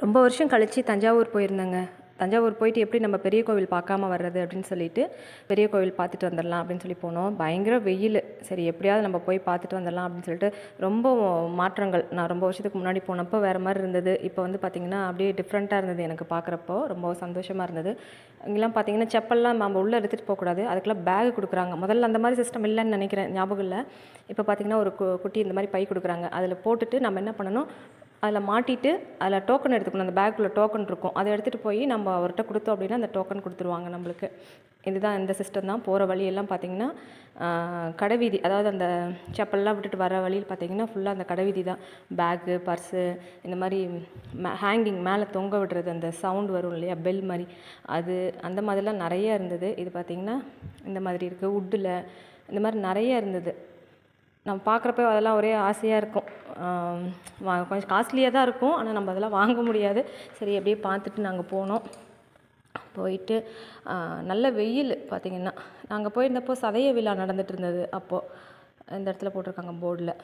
ரொம்ப வருஷம் கழித்து தஞ்சாவூர் போயிருந்தேங்க. தஞ்சாவூர் போயிட்டு எப்படி நம்ம பெரிய கோவில் பார்க்காம வர்றது அப்படின்னு சொல்லிட்டு பெரிய கோவில் பார்த்துட்டு வந்துடலாம் அப்படின்னு சொல்லி போனோம். பயங்கர வெயில். சரி எப்படியாவது நம்ம போய் பார்த்துட்டு வந்துடலாம் அப்படின்னு சொல்லிட்டு ரொம்ப மாற்றங்கள். நான் ரொம்ப வருஷத்துக்கு முன்னாடி போனப்போ வேறு மாதிரி இருந்தது. இப்போ வந்து பார்த்திங்கன்னா அப்படியே டிஃப்ரெண்ட்டாக இருந்தது எனக்கு பார்க்குறப்போ. ரொம்ப சந்தோஷமாக இருந்தது. இங்கெல்லாம் பார்த்தீங்கன்னா செப்பல்லாம் நம்ம உள்ளே எடுத்துகிட்டு போகக்கூடாது. அதுக்கெல்லாம் பேக் கொடுக்குறாங்க. முதல்ல அந்த மாதிரி சிஸ்டம் இல்லைன்னு நினைக்கிறேன். ஞாபகம் இல்லை. இப்போ பார்த்திங்கன்னா ஒரு கு- குட்டி இந்த மாதிரி பை கொடுக்குறாங்க. அதில் போட்டுட்டு நம்ம என்ன பண்ணணும்? அதில் மாட்டிட்டு அதில் டோக்கன் எடுத்துக்கணும். அந்த பேக்குள்ளே டோக்கன் இருக்கும். அதை எடுத்துகிட்டு போய் நம்ம அவர்கிட்ட கொடுத்தோம் அப்படின்னா அந்த டோக்கன் கொடுத்துருவாங்க நம்மளுக்கு. இதுதான் இந்த சிஸ்டம் தான். போகிற வழியெல்லாம் பார்த்திங்கன்னா கடைவீதி. அதாவது அந்த செப்பல்லாம் விட்டுட்டு வர வழியில் பார்த்திங்கன்னா ஃபுல்லாக அந்த கடைவீதி தான். பேக்கு பர்ஸு இந்த மாதிரி ஹேங்கிங் மேலே தொங்க விடுறது அந்த சவுண்ட் வரும் இல்லையா? பெல் மாதிரி. அது அந்த மாதிரிலாம் நிறைய இருந்தது. இது பார்த்திங்கன்னா இந்த மாதிரி இருக்குது வுட்டில் இந்த மாதிரி நிறைய இருந்தது. நம்ம பார்க்குறப்ப அதெல்லாம் ஒரே ஆசையாக இருக்கும். வா- கொஞ்சம் காஸ்ட்லியாக தான் இருக்கும். ஆனால் நம்ம அதெல்லாம் வாங்க முடியாது. சரி அப்படியே பார்த்துட்டு நாங்கள் போனோம். போயிட்டு நல்ல வெயில் பார்த்திங்கன்னா நாங்கள் போயிருந்தப்போ சதய விழா நடந்துட்டு இருந்தது அப்போது இந்த இடத்துல போட்டிருக்காங்க போர்டில்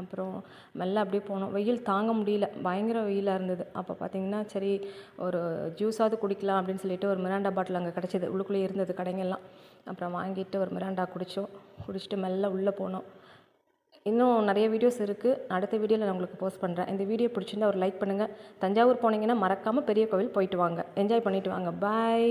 அப்புறம் மெல்ல அப்படியே போனோம். வெயில் தாங்க முடியல. பயங்கர வெயிலாக இருந்தது. அப்போ பார்த்தீங்கன்னா சரி ஒரு ஜூஸாவது குடிக்கலாம் அப்படின்னு சொல்லிட்டு ஒரு மிராண்டா பாட்டில் அங்கே கிடச்சிது. உள்ளுக்குள்ளேயே இருந்தது கடைங்கெல்லாம். அப்புறம் வாங்கிட்டு ஒரு மிராண்டா குடித்தோம் குடிச்சிட்டு மெல்ல உள்ளே போனோம். இன்னும் நிறைய வீடியோஸ் இருக்குது அடுத்த வீடியோவில் நான் உங்களுக்கு போஸ்ட் பண்ணுறேன் இந்த வீடியோ பிடிச்சிருந்தா ஒரு லைக் பண்ணுங்கள் தஞ்சாவூர் போனீங்கன்னா மறக்காமல் பெரிய கோவில் போயிட்டு வாங்க. என்ஜாய் பண்ணிவிட்டு வாங்க. பாய்